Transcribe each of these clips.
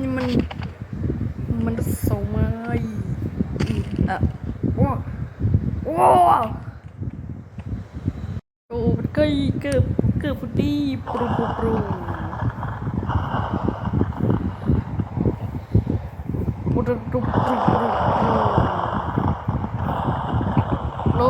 นี่มัน มันเสาไม้อ่ะว้าวว้าวโอ้มันก็เกือบเกือบพอดีปรุงปรุงปรุงปรุงปรุงปรุงโล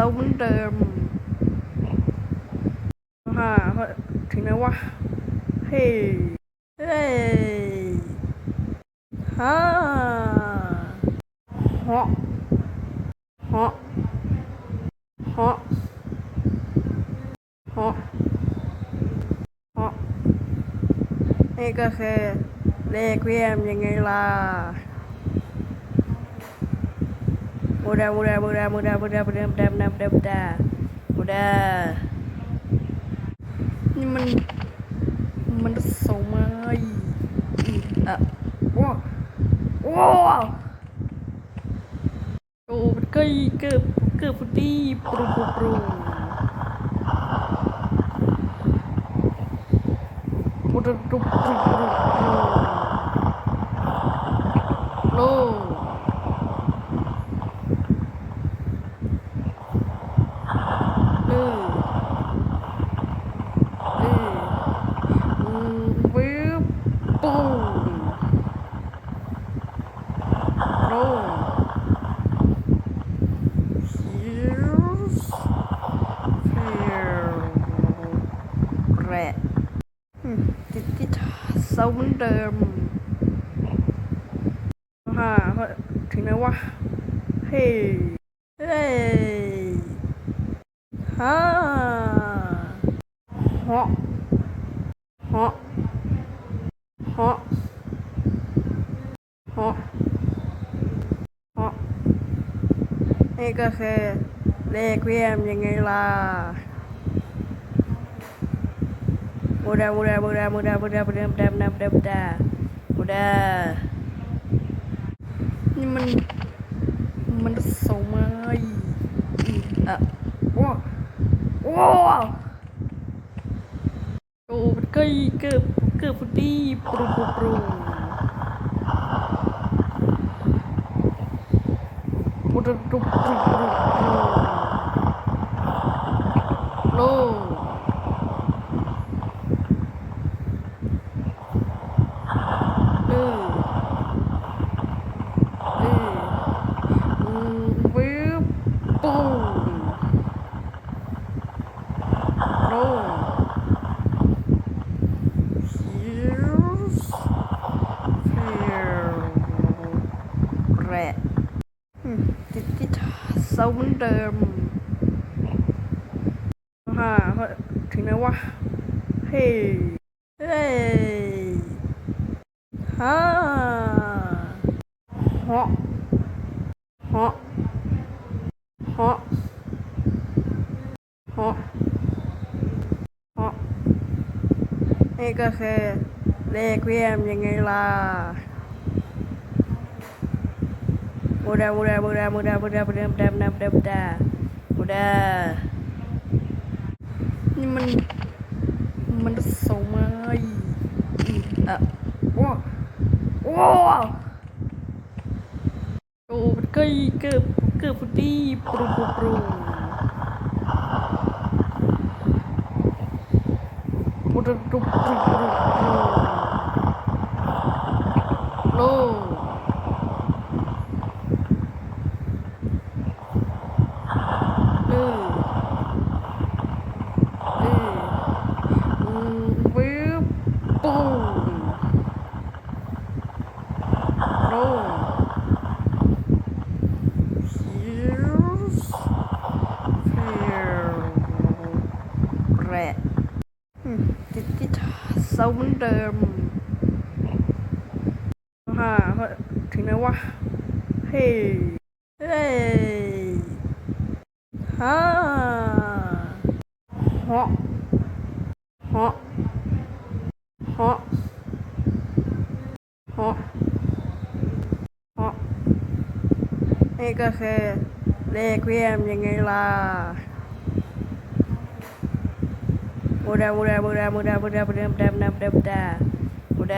เสาเหมือนเดิมฮ่าถึงไหนวะเฮ้เฮ้ฮ่าเหาะเหาะเหาะเหาะเหาะนี่ก็คือเลขเวียมยังไงล่ะ บูดาบูดาบูดาบูดาบูดาบูดาบูดาบูดาบูดาบูดาบูดานี่มัน มันเสาไม้อีกอะว้าวว้าวโอ้มันใกล้เกือบเกือบพอดีปรุงปรุงปรุงปรุงปรุงปรุงปรุงปรุงโลเออเอออืมวิบปูโล Here's here แรดอืมติดติด เสาเหมือนเดิมฮ่าถึงไหนวะเฮ้เฮ้ฮ่าเหาะเหาะเหาะเหาะเหาะนี่ก็คือเลขเวียมยังไงล่ะ บูดาบูดาบูดาบูดาบูดาบูดาบูดาบูดาบูดาบูดาบูดานี่มัน มันสาไม้อีกอะว้าว้าวโอ้มันใกล้เกือบเกือบพอดีปรุปรุปรุงปรุงปรุงปรุงปรุงปรุงโลเออเอออืมวิบปูโลฮิวส์เฮียแรด อืมติดติด เสาเหมือนเดิมฮ่าถึงไหนวะ เฮ้เฮ้ฮ่าเหาะเหาะเหาะเหาะเหาะนี่ก็คือเลขเวียมยังไงล่ะ บูดาบูดาบูดาบูดาบูดาบูดาบูดาบูดาบูดาบูดาบูดานี่มัน มันเสาไม้อีกอะว้าวว้โอ้มันใกล้เกือบเกือบพอดีปรุปรุปรุงปรุงปรุงปรุงปรุงปรุงโล เออเอออืมวิบปูโน่ฮิวส์เฮียแรดอืมติดติด เสาเหมือนเดิมฮ่าถึงไหนวะ เฮ้ยฮ้ฮ่าเหาะเหาะเหาะเหาะเหาะนี่ก็คือเลขเวียมยังไงล่ะ บูดาบูดาบูดาบูด